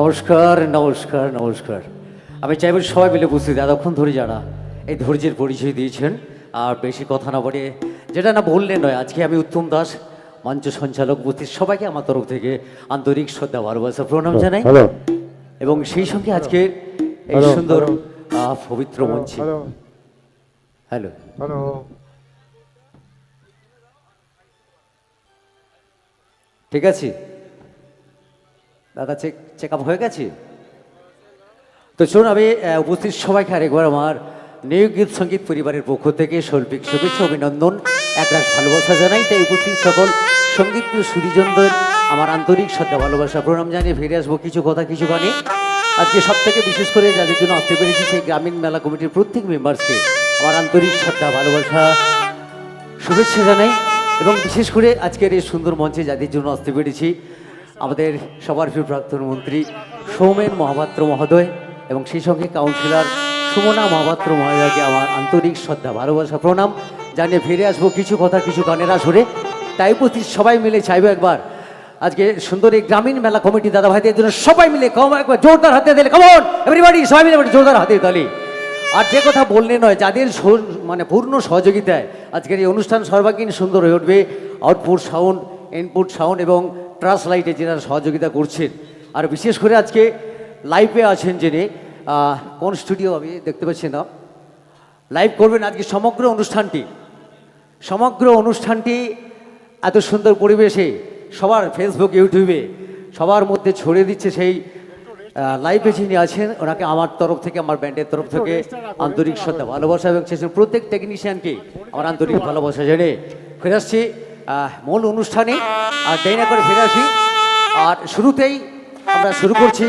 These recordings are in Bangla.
নমস্কার নমস্কার নমস্কার। আমি চাইব সবাই মিলে উপস্থিত। এতক্ষণ ধরে যারা এই ধৈর্যের পরিচয় দিয়েছেন আর বেশি কথা না বলে যেটা না বললে নয় আজকে আমি উত্তম দাস মঞ্চ সঞ্চালক উপস্থিত। সবাইকে আমার তরফ থেকে আন্তরিক শ্রদ্ধা ভালোবাসা প্রণাম জানাই। এবং সেই সঙ্গে আজকে এই সুন্দর পবিত্র মঞ্চে। হ্যালো। হ্যালো। ঠিক আছে? দাদা চেক চেক আপ হয়ে গেছে? তো শুনুন আমি উপস্থিত সবাইকে আরেকবার আমার নিউ গীত সংগীত পরিবারের পক্ষ থেকে শৈল্পিক শুভেচ্ছা, অভিনন্দন একরাশ ভালোবাসা জানাই। তাই উপস্থিত সকল সংগীত সুদীজনদের আমার আন্তরিক শ্রদ্ধা, ভালোবাসা, প্রণাম জানিয়ে ফিরে আসব কিছু কথা, কিছু গানে আজকে সব থেকে বিশেষ করে যাদের জন্য আসতে পেরেছি সেই গ্রামীণ মেলা কমিটির প্রত্যেক মেম্বার্সকে আমার আন্তরিক শ্রদ্ধা, ভালোবাসা, শুভেচ্ছা জানাই। এবং বিশেষ করে আজকের এই সুন্দর মঞ্চে যাদের জন্য আসতে পেরেছি আমাদের সবার প্রিয় প্রাক্তন মন্ত্রী সৌমেন মহাপাত্র মহোদয় এবং সেই সঙ্গে কাউন্সিলর সুমনা মহাপাত্র মহোদয়কে আমার আন্তরিক শ্রদ্ধা, ভালোবাসা, প্রণাম। জানিয়ে ফিরে আসব কিছু কথা, কিছু গানের আসরে। তাই প্রতি সবাই মিলে চাইব একবার। আজকে সুন্দর এই গ্রামীণ মেলা কমিটি দাদা ভাইদের জন্য সবাই মিলে একবার জোরদার হাতে দিলে কেমন এভরিবাডি সবাই মিলে জোরদার হাতে তালি। আর যে কথা বললে নয়, যাদের মানে পূর্ণ সহযোগিতায় আজকের এই অনুষ্ঠান সর্বাঙ্গীন সুন্দর হয়ে উঠবে। আউটপুট সাউন্ড ইনপুট সাউন্ড এবং ট্রাস লাইটে যারা সহযোগিতা করছেন। আর বিশেষ করে আজকে লাইভে আছেন যিনি কোন স্টুডিও আমি দেখতে পাচ্ছি না। লাইভ করবেন আজকে সমগ্র অনুষ্ঠানটি। সমগ্র অনুষ্ঠানটি এত সুন্দর পরিবেশে সবার ফেসবুক ইউটিউবে সবার মধ্যে ছড়িয়ে দিচ্ছে সেই লাইভে যিনি আছেন, ওনাকে আমার তরফ থেকে, আমার ব্যান্ডের তরফ থেকে আন্তরিক শ্রদ্ধা, ভালোবাসা এবং শেষের প্রত্যেক টেকনিশিয়ানকে আমার আন্তরিক ভালোবাসা জেনে ফিরে আসছি। মূল অনুষ্ঠানে, আর দেরি না করে ফিরে আসি। আর শুরুতেই আমরা শুরু করছি।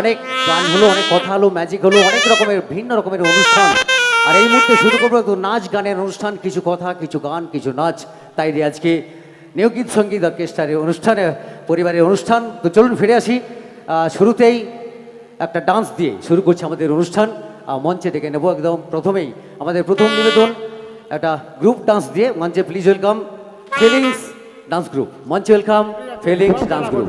অনেক গান হলো, অনেক কথা হলো ম্যাজিক হলো, অনেক রকমের, ভিন্ন রকমের অনুষ্ঠান। আর এই মুহূর্তে শুরু করব একটু নাচ গানের অনুষ্ঠান, কিছু কথা, কিছু গান, কিছু নাচ। তাই আজকে নিয়োগীত সংগীত অর্কেস্ট্রারের অনুষ্ঠানে, পরিবারের অনুষ্ঠান। তো চলুন ফিরে আসি। শুরুতেই একটা ডান্স দিয়ে শুরু করছি আমাদের অনুষ্ঠান। মঞ্চে ডেকে নেব একদম প্রথমেই। আমাদের প্রথম নিবেদন, একটা গ্রুপ ডান্স দিয়ে, মঞ্চে please welcome feelings dance group মঞ্চ ওয়েলকাম ফিলিংস ডান্স গ্রুপ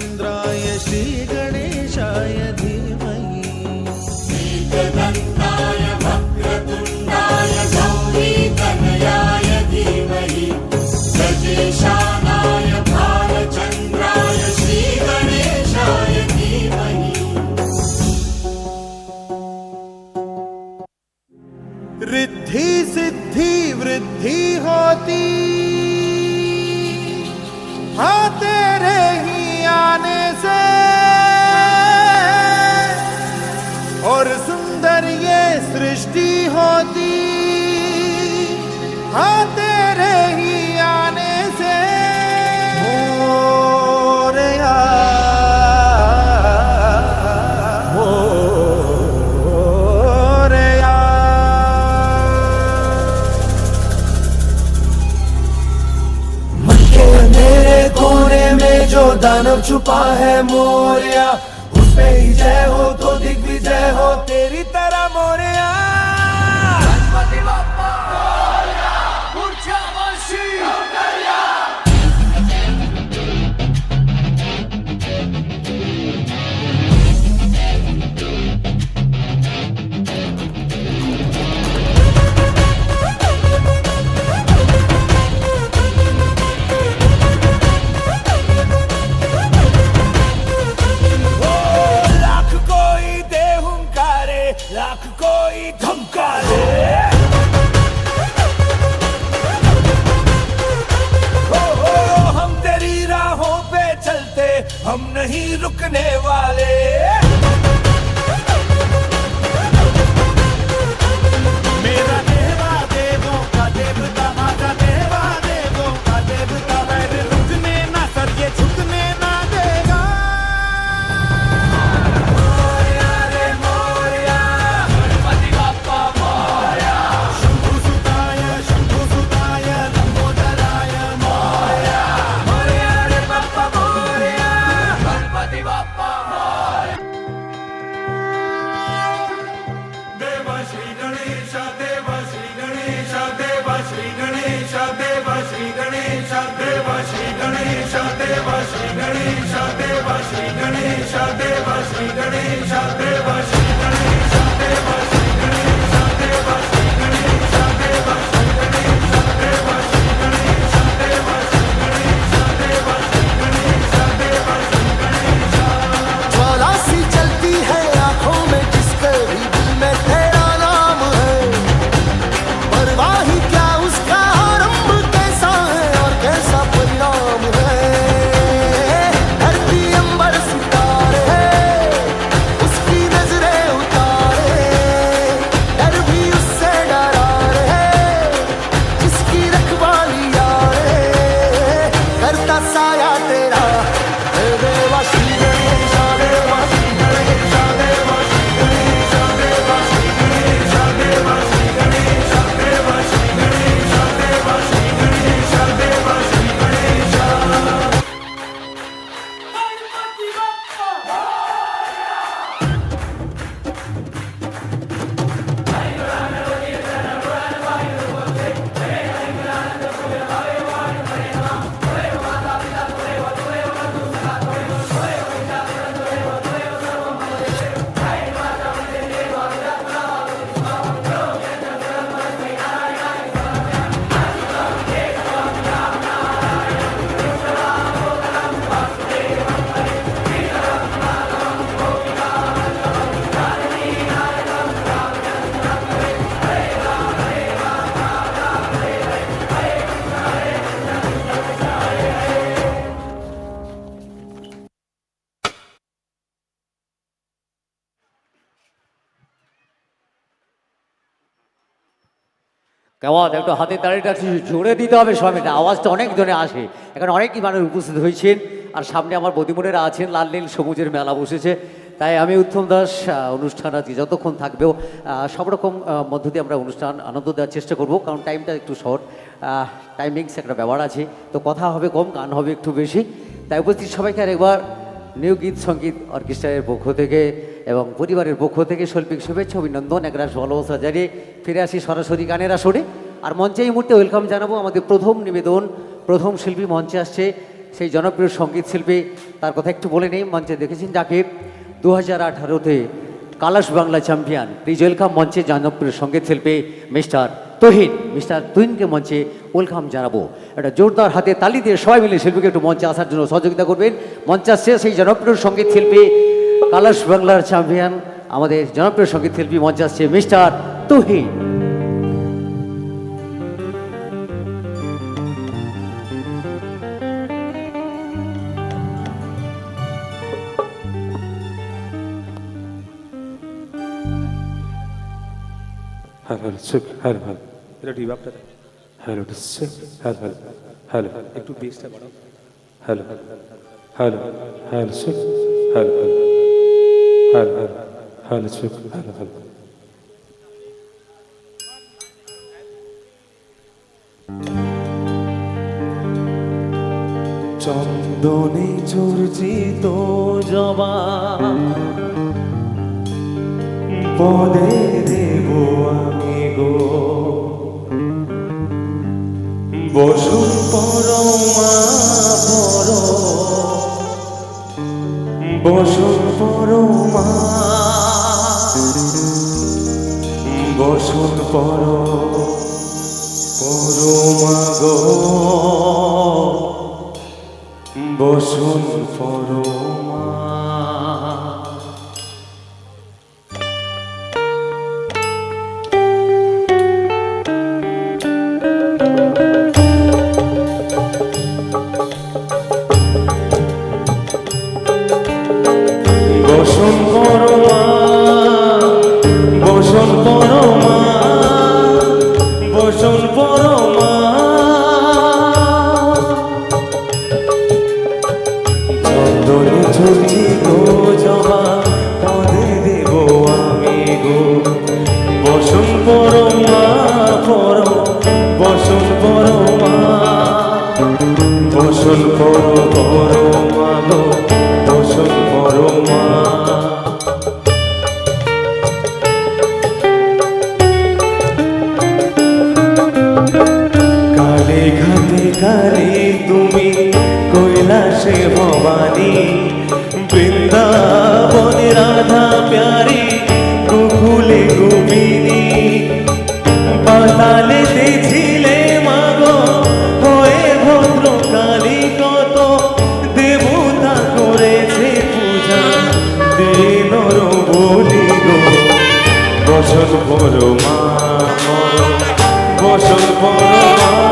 दानव छुपा है मोरिया। उसमें ही जय हो तो दिग्विजय हो। কেমন? একটু হাতে তাড়িটা জোরে দিতে হবে না আওয়াজটা অনেক জনে আসে। এখানে অনেকই মানুষ উপস্থিত হয়েছেন। আর সামনে আমার বদিমনেরা আছেন, লাল নীল সবুজের মেলা বসেছে। তাই আমি উত্তম দাস অনুষ্ঠান আজকে যতক্ষণ থাকবেও সব রকম মধ্য দিয়ে আমরা অনুষ্ঠান, আনন্দ দেওয়ার চেষ্টা করব। কারণ টাইমটা একটু শর্ট। টাইমিংস একটা ব্যাপার আছে। তো কথা হবে কম, গান হবে একটু বেশি। তাই উপস্থিত সবাইকে আরেকবার নিউ গীত সংগীত অর্কেস্ট্রারের পক্ষ থেকে এবং পরিবারের পক্ষ থেকে শৈল্পিক শুভেচ্ছা, অভিনন্দন। একরাশ ভালোবাসা জানিয়ে ফিরে আসি সরাসরি গানের আসরে। আর মঞ্চে এই মুহূর্তে ওয়েলকাম জানাব আমাদের প্রথম নিবেদন, প্রথম শিল্পী মঞ্চে আসছে সেই জনপ্রিয় সংগীত শিল্পী। তার কথা একটু বলে নেই, মঞ্চে দেখেছেন যাকে দু হাজার আঠারোতে কালাশ বাংলা চ্যাম্পিয়ন প্লিজ ওয়েলকাম মঞ্চে জনপ্রিয় সংগীত শিল্পী মিস্টার তহিন। মিস্টার তহিনকে মঞ্চে ওয়েলকাম জানাব। একটা জোরদার হাতে তালি দিয়ে সবাই মিলে শিল্পীকে একটু মঞ্চে আসার জন্য সহযোগিতা করবেন। মঞ্চে আসছে সেই জনপ্রিয় সংগীত শিল্পী কালাস বাংলার চ্যাম্পিয়ন আমাদের জনপ্রিয় সংগীত শিল্পী মঞ্চে আসছে মিস্টার তুহিন। হ্যালো সুখ হ্যালো হ্যালো এটা টিপ আপনার হ্যালো হ্যালো হ্যালো হ্যালো একটু হ্যালো হ্যালো হ্যালো হ্যালো সুখ hello hello hello hello hello check hello hello চন্দনে চর্চিত জবা পদে দেব আমি গো। বসু পরমা পর পর পরমাগ বসুন পরমা বসুন পর বসন পরমা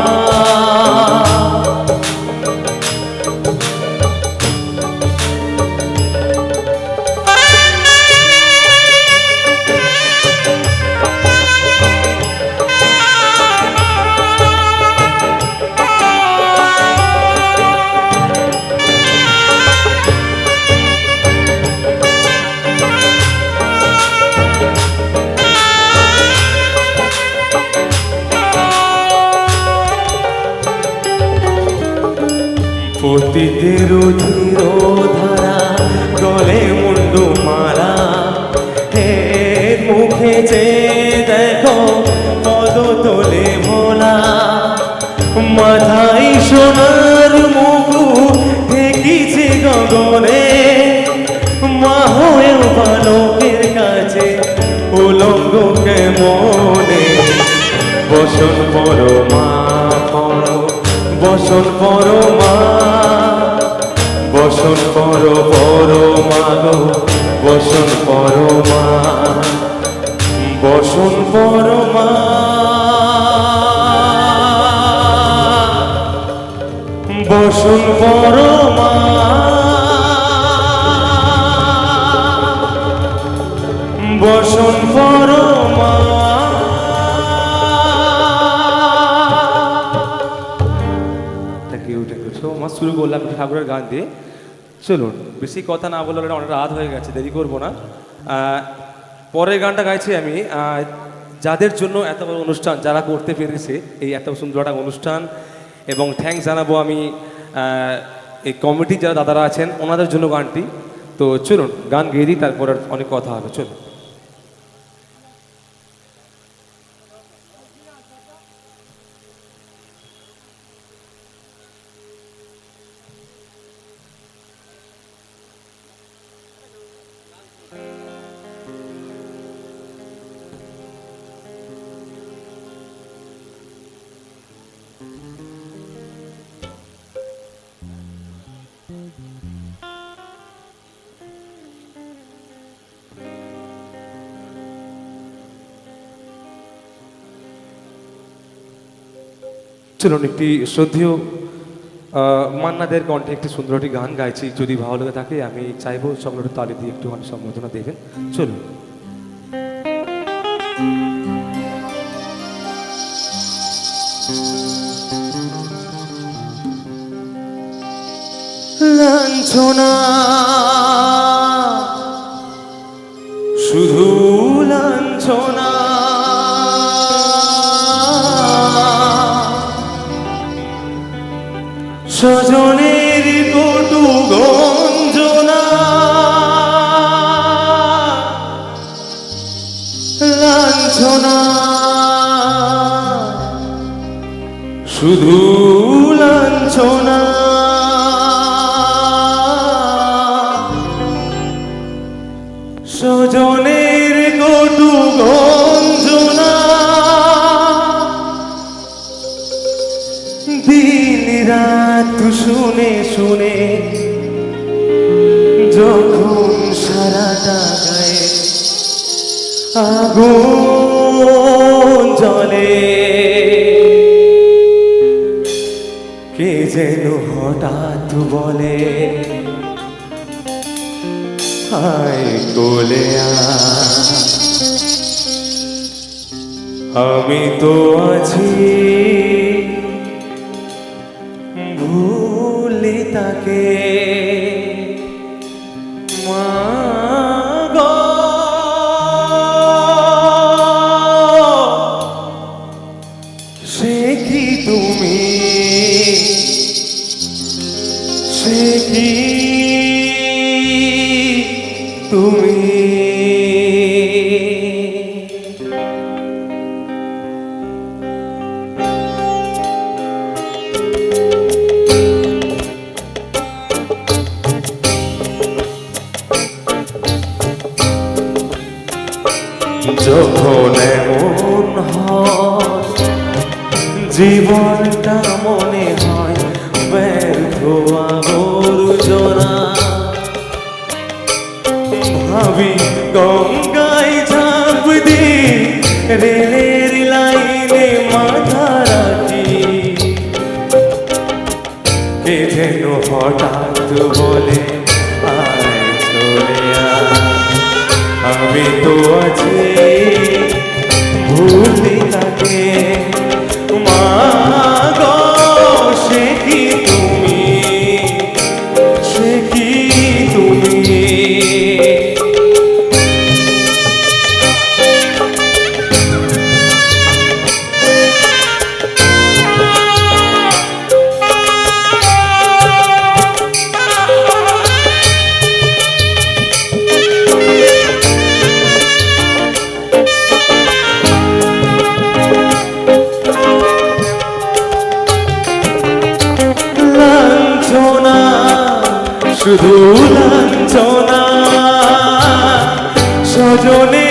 দেখো পদ তোলে ভোলা। মাথায় সোনার মুখু ঢেকিছে গগনে। মা হয়েও বালকের কাছে উলঙ্গ কেমনে? বসন পর বসন পরমা বসন পর পরমা গো, বসন পরমা বসন পরমা বসন পরমা বসন Parama thank you thank you so much শুরু করলাম ঠাকুরের গান দিয়ে। চলুন, বেশি কথা না বললে অনেক রাত হয়ে গেছে, দেরি করব না। পরের গানটা গাইছি আমি যাদের জন্য এত বড় অনুষ্ঠান, যারা করতে পেরেছে এই এত সুন্দর একটা অনুষ্ঠান, এবং থ্যাংকস জানাব আমি এই কমিটির যারা দাদারা আছেন, ওনাদের জন্য গানটি। তো চলুন, গান গেয়ে দিই তারপর অনেক কথা হবে, চলুন। চলুন একটি শ্রদ্ধেয় মান্নাদের কণ্ঠে একটি সুন্দর একটি গান গাইছি। যদি ভালো লাগে থাকে, আমি চাইব সকলের তালি দিয়ে একটুখানি সম্বোধনা দেবেন। চলুন। সাদা গায়ে আগুন জলে কে যেন হঠাৎ বলে, হায় কোলে আমি তো আছি। ভুলে তাকে সে কি তুমি? সে যেন হঠাৎ বলে আয় চলে আমি তো আছি ভুলি তাকে লাঞ্ছনা শুধু লাঞ্ছনা সজনে